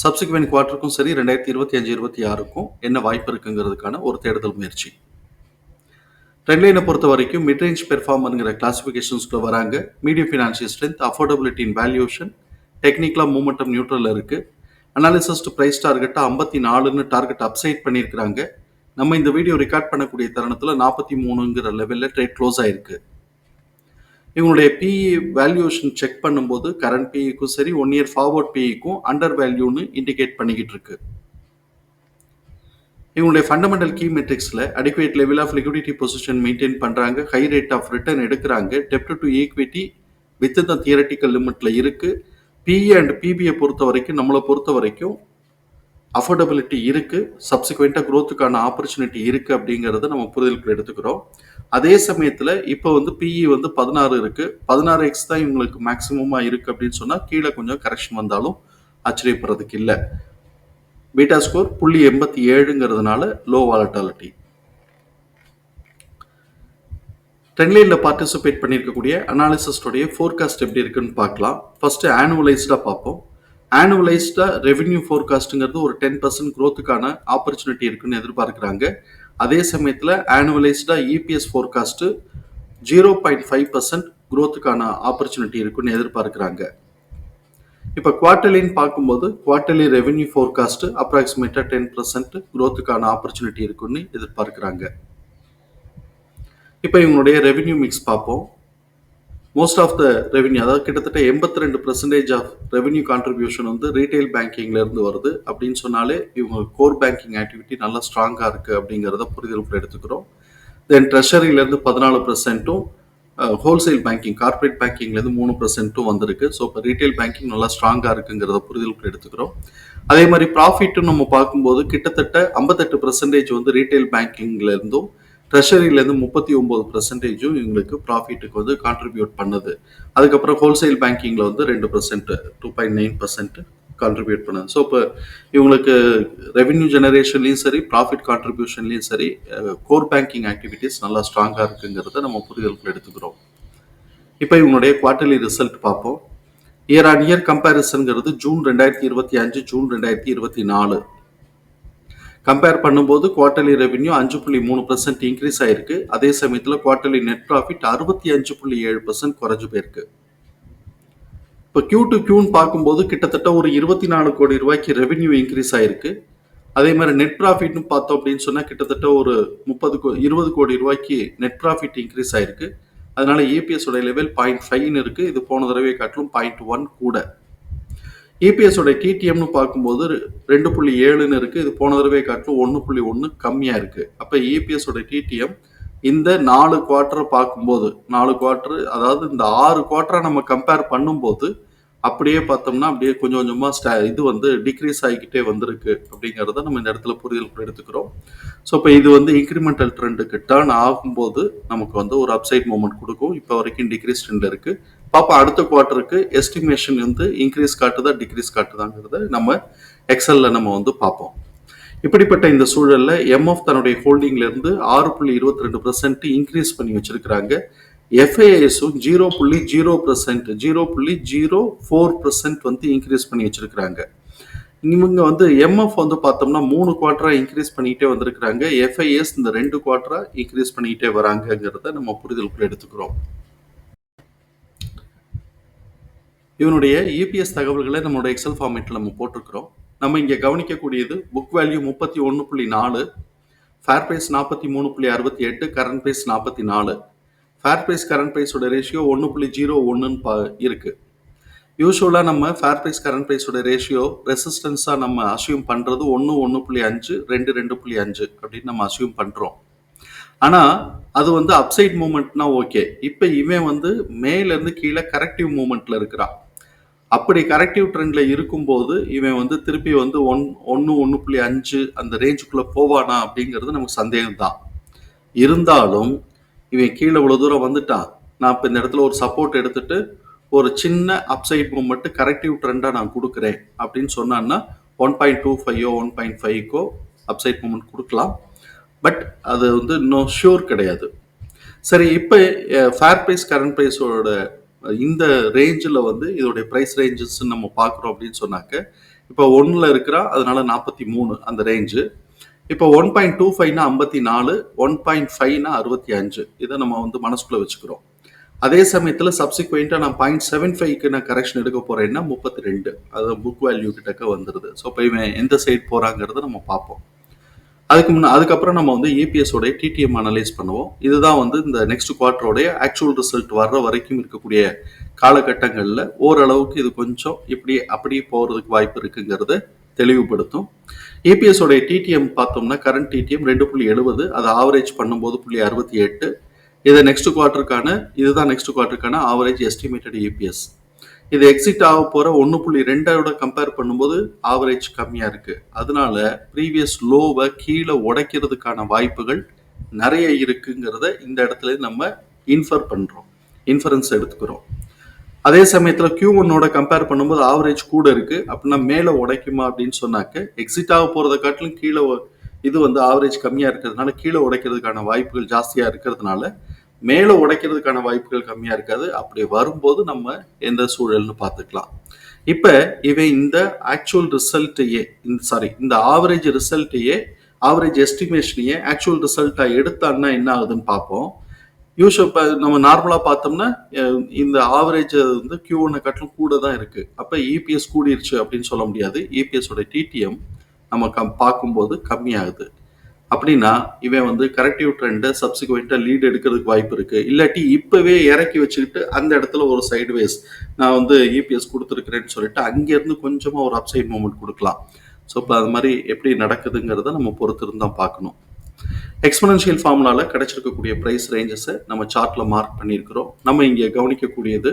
subsequent குவார்ட்டருக்கும் சரி ரெண்டாயிரத்தி இருபத்தி அஞ்சு இருபத்தி ஆறுக்கும் என்ன வாய்ப்பு இருக்குங்கிறதுக்கான ஒரு தேடுதல் முயற்சி. ட்ரெண்ட்லைனை பொறுத்த வரைக்கும் மிட்ரேஞ்ச் பெர்ஃபார்மருங்கிற கிளாசிஃபிகேஷன்ஸ்க்கு வராங்க. Medium financial strength affordability in valuation டெக்னிக்கலாக மூமெண்டம் நியூட்ரலில் இருக்குது அனாலிசிஸ் டு ப்ரைஸ் டார்கெட்டாக ஐம்பத்தி நாலுன்னு டார்கெட் அப்சைட் பண்ணியிருக்கிறாங்க. நம்ம இந்த வீடியோ ரெக்கார்ட் பண்ணக்கூடிய தருணத்தில் நாற்பத்தி மூணுங்கிற லெவலில் ட்ரேட் க்ளோஸ் ஆயிருக்கு. இவங்களுடைய பிஇ வேல்யூஷன் செக் பண்ணும்போது கரண்ட் பிஇக்கும் சரி ஒன் இயர் ஃபார்வர்ட் பிஇக்கும் அண்டர் வேல்யூன்னு இண்டிகேட் பண்ணிக்கிட்டு இருக்கு. இவங்களுடைய fundamental key மெட்ரிக்ஸில் adequate level of liquidity position maintain பண்ணுறாங்க ஹை ரேட் ஆஃப் ரிட்டர்ன் எடுக்கிறாங்க டெப்ட் to equity with the theoretical லிமிட்டில் இருக்குது பிஇ அண்ட் பிபியை பொறுத்த வரைக்கும் நம்மளை பொறுத்த வரைக்கும் அஃபோர்டபிலிட்டி இருக்குது சப்சிக்வெண்ட்டாக க்ரோத்துக்கான ஆப்பர்ச்சுனிட்டி இருக்குது அப்படிங்கிறத நம்ம புரிதலுக்கு எடுத்துக்கிறோம். அதே சமயத்தில் இப்போ வந்து பிஇ வந்து பதினாறு இருக்குது பதினாறு எக்ஸ் தான் இவங்களுக்கு மேக்ஸிமமாக இருக்குது அப்படின்னு சொன்னால் கீழே கொஞ்சம் கரெக்ஷன் வந்தாலும் ஆச்சரியப்படுறதுக்கு இல்லை. பீட்டா ஸ்கோர் புள்ளி எண்பத்தி ஏழுங்கிறதுனால லோ வாலட்டாலிட்டி ட்ரெண்ட்லைனில் பார்ட்டிசிபேட் பண்ணியிருக்கக்கூடிய அனாலிசிஸ்டோடைய ஃபோர்காஸ்ட் எப்படி இருக்குன்னு பார்க்கலாம். ஃபர்ஸ்ட் ஆனுவலைஸ்டாக பார்ப்போம். ஆனுவலைஸ்டாக ரெவென்யூ ஃபோர்காஸ்ட்டுங்கிறது ஒரு டென் பர்சன்ட் க்ரோத்துக்கான ஆப்பர்ச்சுனிட்டி இருக்குன்னு எதிர்பார்க்குறாங்க. அதே சமயத்தில் ஆனுவலைஸ்டாக EPS forecast zero point five percent க்ரோத்துக்கான opportunity இருக்குன்னு எதிர்பார்க்குறாங்க. இப்போ குவார்டர்லின்னு பார்க்கும்போது குவார்டர்லி ரெவென்யூ ஃபோர்காஸ்ட்டு அப்ராக்சிமேட்டாக டென் பர்சன்ட் க்ரோத்துக்கான ஆப்பர்ச்சுனிட்டி இருக்குன்னு எதிர்பார்க்குறாங்க. இப்போ இவங்களுடைய ரெவென்யூ மிக்ஸ் பார்ப்போம். மோஸ்ட் ஆஃப் த ரெவென்யூ அதாவது கிட்டத்தட்ட எண்பத்தி ரெண்டு பர்சன்டேஜ் ஆஃப் ரெவென்யூ கான்ட்ரிபியூஷன் வந்து ரீட்டைல் பேங்கிங்ல இருந்து வருது. அப்படின்னு சொன்னாலே இவங்க கோர் பேங்கிங் ஆக்டிவிட்டி நல்லா ஸ்ட்ராங்காக இருக்கு அப்படிங்கிறத புரிதலுக்குள்ள எடுத்துக்கிறோம். தென் ட்ரெஷரியிலேருந்து பதினாலு பர்சன்ட்டும் ஹோல்சேல் பேங்கிங் கார்பரேட் பேங்கிங்லேருந்து மூணு பர்சன்ட்டும் வந்திருக்கு. ஸோ இப்போ ரீட்டைல் பேங்கிங் நல்லா ஸ்ட்ராங்காக இருக்குங்கிறத புரிதலுக்குள்ள எடுத்துக்கிறோம். அதே மாதிரி ப்ராஃபிட்டும் நம்ம பார்க்கும்போது கிட்டத்தட்ட ஐம்பத்தெட்டு பர்சன்டேஜ் வந்து ரீட்டைல் பேங்கிங்ல இருந்தும் ட்ரெஷரிலேருந்து முப்பத்தி ஒம்பது பர்சன்டேஜும் இவங்களுக்கு ப்ராஃபிட்டுக்கு வந்து கான்ட்ரிபியூட் பண்ணுது. அதுக்கப்புறம் ஹோல்சேல் பேங்கிங்கில் வந்து ரெண்டு percent two point nine percent contribute பண்ணுது. ஸோ இப்போ இவங்களுக்கு ரெவென்யூ ஜெனரேஷன்லையும் சரி ப்ராஃபிட் கான்ட்ரிபியூஷன்லையும் சரி கோர் பேங்கிங் ஆக்டிவிட்டீஸ் நல்லா ஸ்ட்ராங்காக இருக்குங்கிறத நம்ம புரிதலுக்குள்ள எடுத்துக்கிறோம். இப்போ இவங்களுடைய குவார்டர்லி ரிசல்ட் பார்ப்போம். இயர் ஆன் இயர் கம்பேரிசன்கிறது ஜூன் ரெண்டாயிரத்தி இருபத்தி அஞ்சு ஜூன் ரெண்டாயிரத்தி இருபத்தி நாலு. கம்பேர் பண்ணும்போது குவார்டர்லி ரெவென்யூ அஞ்சு புள்ளி மூணு பர்சன்ட் இன்க்ரீஸ் ஆயிருக்கு. அதே சமயத்தில் குவார்டர்லி நெட் ப்ராஃபிட் அறுபத்தி அஞ்சு புள்ளி ஏழு பர்சன்ட் குறைஞ்சு போயிருக்கு. இப்போ கியூ டு கியூன்னு பார்க்கும்போது கிட்டத்தட்ட ஒரு இருபத்தி நாலு கோடி ரூபாய்க்கு ரெவென்யூ இன்க்ரீஸ் ஆயிருக்கு. அதே மாதிரி நெட் ப்ராஃபிட்னு பார்த்தோம் அப்படின்னு சொன்னால் கிட்டத்தட்ட ஒரு முப்பது கோ இருபது கோடி ரூபாய்க்கு நெட் ப்ராஃபிட் இன்க்ரீஸ் ஆயிருக்கு. அதனால ஏபிஎஸ் உடைய லெவல் பாயிண்ட் ஃபைவ்னு இருக்குது இது போன தடவை காட்டிலும் பாயிண்ட் ஒன் கூட. இபிஎஸோட உடைய டிடிஎம்னு பார்க்கும்போது ரெண்டு புள்ளி ஏழுன்னு இருக்குது இது போன தடவை காட்டிலும் ஒன்று புள்ளி ஒன்று கம்மியாக இருக்குது அப்போ இபிஎஸோட உடைய டிடிஎம் இந்த நாலு குவார்ட்டரை பார்க்கும்போது நாலு குவார்ட்டர் அதாவது இந்த ஆறு குவார்ட்டரை நம்ம கம்பேர் பண்ணும்போது அப்படியே பார்த்தோம்னா அப்படியே கொஞ்சம் கொஞ்சமாக ஸ்டா இது வந்து டிக்ரீஸ் ஆகிக்கிட்டே வந்திருக்கு அப்படிங்கிறத நம்ம இந்த இடத்துல புரிதல் எடுத்துக்கிறோம். ஸோ இப்போ இது வந்து இன்க்ரிமெண்டல் ட்ரெண்டுக்கு டேர்ன் ஆகும்போது நமக்கு வந்து ஒரு அப்சைட் மூமெண்ட் கொடுக்கும். இப்போ வரைக்கும் டிக்ரீஸ் ட்ரெண்ட் இருக்குது பாப்பா அடுத்த குவார்ட்டருக்கு எஸ்டிமேஷன் வந்து இன்க்ரீஸ் காட்டுதா டிக்ரீஸ் காட்டுதாங்கிறத நம்ம எக்ஸல்ல நம்ம வந்து பார்ப்போம் இப்படிப்பட்ட இந்த சூழல்ல எம்எஃப் தன்னுடைய ஹோல்டிங்ல இருந்து ஆறு புள்ளி இருபத்தி ரெண்டு பர்சன்ட் இன்க்ரீஸ் பண்ணி வச்சிருக்கிறாங்க. எஃப்ஐஎஸும் ஜீரோ புள்ளி ஜீரோ பர்சன்ட் ஜீரோ புள்ளி ஜீரோ ஃபோர் பர்சன்ட் வந்து இன்க்ரீஸ் பண்ணி வச்சிருக்கிறாங்க. இவங்க வந்து எம்எஃப் வந்து பார்த்தோம்னா மூணு குவார்டரா இன்க்ரீஸ் பண்ணிக்கிட்டே வந்திருக்கிறாங்க. எஃப்ஐஎஸ் இந்த ரெண்டு குவார்டரா இன்க்ரீஸ் பண்ணிக்கிட்டே வராங்கிறத நம்ம புரிதலுக்குள்ள எடுத்துக்கிறோம். இவனுடைய இபிஎஸ் தகவல்களை நம்மளோட எக்ஸல் ஃபார்மேட்டில் நம்ம போட்டிருக்கிறோம். நம்ம இங்கே கவனிக்கக்கூடியது புக் வேல்யூ முப்பத்தி ஒன்று புள்ளி நாலு ஃபேர் ப்ரைஸ் நாற்பத்தி மூணு புள்ளி அறுபத்தி எட்டு கரண்ட் ப்ரைஸ் நாற்பத்தி நாலு. ஃபேர் ப்ரைஸ் கரண்ட் ப்ரைஸோட ரேஷியோ ஒன்று புள்ளி ஜீரோ ஒன்றுன்னு பா இருக்குது யூஸ்வலாக நம்ம ஃபேர் ப்ரைஸ் கரண்ட் ப்ரைஸோட ரேஷியோ ரெசிஸ்டன்ஸாக நம்ம அசியூம் பண்ணுறது ஒன்று ஒன்று புள்ளி அஞ்சு ரெண்டு ரெண்டு புள்ளி அஞ்சு அப்படின்னு நம்ம அசியூம் பண்ணுறோம் ஆனால் அது வந்து அப்சைட் மூமெண்ட்னா ஓகே இப்போ இவன் வந்து மேலேருந்து கீழே கரெக்டிவ் மூமெண்ட்டில் இருக்கிறான். அப்படி கரெக்டிவ் ட்ரெண்டில் இருக்கும்போது இவன் வந்து திருப்பி வந்து ஒன் ஒன்று ஒன்று புள்ளி அஞ்சு அந்த ரேஞ்சுக்குள்ளே போவானா அப்படிங்கிறது நமக்கு சந்தேகம் தான் இருந்தாலும் இவன் கீழே இவ்வளோ தூரம் வந்துட்டான். நான் இப்போ இந்த இடத்துல ஒரு சப்போர்ட் எடுத்துட்டு ஒரு சின்ன அப்சைட் மூமெண்ட் கரெக்டிவ் ட்ரெண்டாக நான் கொடுக்குறேன் அப்படின்னு சொன்னான்னா ஒன் பாயிண்ட் டூ ஃபைவோ ஒன் பாயிண்ட் ஃபைவ்க்கோ அப்சைட் மூமெண்ட் கொடுக்கலாம். பட் அது வந்து இன்னும் ஷியூர் கிடையாது. சரி இப்போ ஃபேர் ப்ரைஸ் கரண்ட் ப்ரைஸோட இந்த ரேஞ்சில் வந்து இதோடைய ப்ரைஸ் ரேஞ்சஸ் நம்ம பார்க்குறோம் அப்படின்னு சொன்னாக்க இப்போ ஒன்றில் இருக்கிறா அதனால நாற்பத்தி மூணு அந்த ரேஞ்சு இப்போ ஒன் பாயிண்ட் டூ ஃபைவ்னா ஐம்பத்தி நாலு ஒன் பாயிண்ட் ஃபைவ்னா அறுபத்தி அஞ்சு. இதை நம்ம வந்து மனசுக்குள்ளே வச்சுக்கிறோம். அதே சமயத்தில் சப்சிக்வெண்ட்டாக நான் பாயிண்ட் செவன் ஃபைவ்க்கு நான் கரெக்ஷன் எடுக்க போகிறேன்னா முப்பத்தி ரெண்டு. அது புக் வேல்யூ கிட்டக்க வந்துடுது ஸோ இப்போ இவன் எந்த சைட் போகிறாங்கிறத நம்ம பார்ப்போம். அதுக்கு முன்ன அதுக்கப்புறம் நம்ம வந்து இபிஎஸோடைய டிடிஎம் அனலைஸ் பண்ணுவோம். இதுதான் வந்து இந்த நெக்ஸ்ட் குவார்டரோடைய ஆக்சுவல் ரிசல்ட் வர்ற வரைக்கும் இருக்கக்கூடிய காலகட்டங்களில் ஓரளவுக்கு இது கொஞ்சம் இப்படி அப்படியே போகிறதுக்கு வாய்ப்பு இருக்குங்கிறத தெளிவுபடுத்தும். ஏபிஎஸோடைய டிடிஎம் பார்த்தோம்னா கரண்ட் டிடிஎம் ரெண்டு புள்ளி எழுபது அதை ஆவரேஜ் பண்ணும்போது புள்ளி அறுபத்தி எட்டு. இதை நெக்ஸ்ட் குவார்ட்டருக்கான இதுதான் நெக்ஸ்ட் குவார்டருக்கான ஆவரேஜ் எஸ்டிமேட்டட் ஏபிஎஸ் இது எக்ஸிட் ஆக போகிற ஒன்று புள்ளி ரெண்டோட கம்பேர் பண்ணும்போது ஆவரேஜ் கம்மியாக இருக்குது அதனால ப்ரீவியஸ் லோவை கீழே உடைக்கிறதுக்கான வாய்ப்புகள் நிறைய இருக்குங்கிறத இந்த இடத்துல நம்ம இன்ஃபர் பண்ணுறோம் இன்ஃபரன்ஸ் எடுத்துக்கிறோம். அதே சமயத்தில் கியூ ஒன்னோட கம்பேர் பண்ணும்போது ஆவரேஜ் கூட இருக்கு. அப்படின்னா மேலே உடைக்குமா அப்படின்னு சொன்னாக்க எக்ஸிட் ஆக போகிறத காட்டிலும் கீழே இது வந்து ஆவரேஜ் கம்மியாக இருக்கிறதுனால கீழே உடைக்கிறதுக்கான வாய்ப்புகள் ஜாஸ்தியாக இருக்கிறதுனால மேலே உடைக்கிறதுக்கான வாய்ப்புகள் கம்மியாக இருக்காது. அப்படி வரும்போது நம்ம எந்த சூழல்னு பார்த்துக்கலாம். இப்போ இவன் இந்த ஆக்சுவல் ரிசல்ட்டையே இந்த சாரி இந்த ஆவரேஜ் ரிசல்ட்டையே ஆவரேஜ் எஸ்டிமேஷனையே ஆக்சுவல் ரிசல்ட்டாக எடுத்தான்னா என்ன ஆகுதுன்னு பார்ப்போம். யூஸ்வல் இப்போ நம்ம நார்மலாக பார்த்தோம்னா இந்த ஆவரேஜ் வந்து கியூ ஒன்னை காட்டிலும் கூட தான் இருக்குது அப்போ இபிஎஸ் கூடிருச்சு அப்படின்னு சொல்ல முடியாது. இபிஎஸோட டிடிஎம் நம்ம கம் பார்க்கும்போது கம்மியாகுது. அப்படின்னா இவன் வந்து கரெக்டிவ் ட்ரெண்டை சப்சிக்வெண்ட்டாக லீட் எடுக்கிறதுக்கு வாய்ப்பு இருக்கு. இல்லாட்டி இப்பவே இறக்கி வச்சுக்கிட்டு அந்த இடத்துல ஒரு சைட்வேஸ் நான் வந்து இபிஎஸ் கொடுத்துருக்கிறேன்னு சொல்லிட்டு அங்கேருந்து கொஞ்சமாக ஒரு அப்சைட் மூமெண்ட் கொடுக்கலாம். ஸோ இப்போ அது மாதிரி எப்படி நடக்குதுங்கிறத நம்ம பொறுத்திருந்து தான் பார்க்கணும். எக்ஸ்பனன்ஷியல் ஃபார்முலாவில் கிடைச்சிருக்கக்கூடிய ப்ரைஸ் ரேஞ்சஸை நம்ம சார்ட்டில் மார்க் பண்ணியிருக்கிறோம். நம்ம இங்கே கவனிக்கக்கூடியது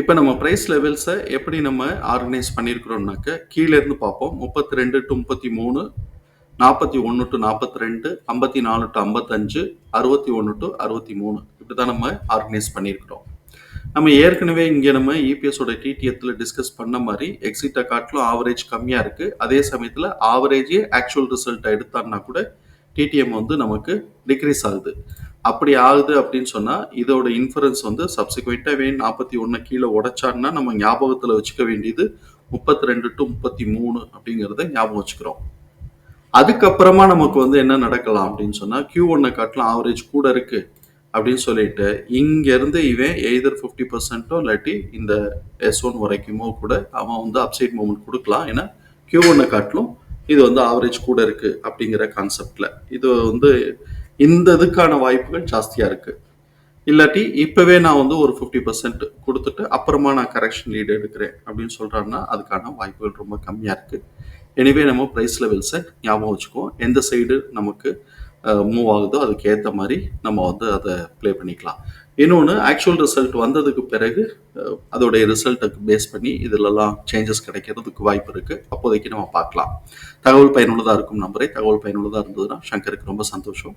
இப்போ நம்ம ப்ரைஸ் லெவல்ஸை எப்படி நம்ம ஆர்கனைஸ் பண்ணியிருக்கிறோம்னாக்க கீழே இருந்து பார்ப்போம். முப்பத்தி ரெண்டு டு முப்பத்தி மூணு நாற்பத்தி ஒன்று டு நாற்பத்தி ரெண்டு ஐம்பத்தி நாலு டு ஐம்பத்தஞ்சு அறுபத்தி ஒன்று டு அறுபத்தி மூணு இப்படி தான் நம்ம ஆர்கனைஸ் பண்ணியிருக்கிறோம் நம்ம ஏற்கனவே இங்கே நம்ம இபிஎஸோட டிடிஎத்தில் டிஸ்கஸ் பண்ண மாதிரி எக்ஸிட்டை காட்டிலும் ஆவரேஜ் கம்மியாக இருக்குது அதே சமயத்தில் ஆவரேஜே ஆக்சுவல் ரிசல்ட்டை எடுத்தான்னா கூட டிடிஎம் வந்து நமக்கு டிக்ரீஸ் ஆகுது. அப்படி ஆகுது அப்படின்னு சொன்னால் இதோட இன்ஃபரன்ஸ் வந்து சப்சிக்வெண்ட்டாக வேணும் நாற்பத்தி ஒன்று கீழே உடைச்சான்னா நம்ம ஞாபகத்தில் வச்சுக்க வேண்டியது முப்பத்தி ரெண்டு டு முப்பத்தி மூணு அப்படிங்கிறத ஞாபகம் வச்சுக்கிறோம். அதுக்கப்புறமா நமக்கு வந்து என்ன நடக்கலாம் அப்படின்னு சொன்னா கியூ ஒன்னை காட்டிலும் ஆவரேஜ் கூட இருக்கு அப்படின்னு சொல்லிட்டு இங்க இருந்து இவன் எய்தர் ஃபிஃப்டி பர்சன்ட்டோ இல்லாட்டி இந்த எஸ் ஒன் வரைக்குமோ கூட அவன் வந்து அப்சைட் மூமெண்ட் கொடுக்கலாம். ஏன்னா கியூ ஒன்னை காட்டிலும் இது வந்து ஆவரேஜ் கூட இருக்கு அப்படிங்கிற கான்செப்ட்ல இது வந்து இந்த இதுக்கான வாய்ப்புகள் ஜாஸ்தியாக இருக்குது இல்லாட்டி இப்போவே நான் வந்து ஒரு ஃபிஃப்டி பர்சன்ட் கொடுத்துட்டு அப்புறமா நான் கரெக்ஷன் லீடு எடுக்கிறேன் அப்படின்னு சொல்றான்னா அதுக்கான வாய்ப்புகள் ரொம்ப கம்மியாக இருக்கு. எனிவே நம்ம ப்ரைஸ் லெவல்ஸை ஞாபகம் வச்சுக்குவோம் எந்த சைடு நமக்கு மூவ் ஆகுதோ அதுக்கு ஏற்ற மாதிரி நம்ம வந்து அதை ப்ளே பண்ணிக்கலாம். இன்னொன்று ஆக்சுவல் ரிசல்ட் வந்ததுக்கு பிறகு அதோடைய ரிசல்ட்டுக்கு பேஸ் பண்ணி இதிலெல்லாம் சேஞ்சஸ் கிடைக்கிறதுக்கு வாய்ப்பு இருக்குது அப்போதைக்கு நம்ம பார்க்கலாம். தகவல் பயனுள்ளதாக இருக்கும் நம்பரை தகவல் பயனுள்ளதாக இருந்ததுன்னா சங்கருக்கு ரொம்ப சந்தோஷம்.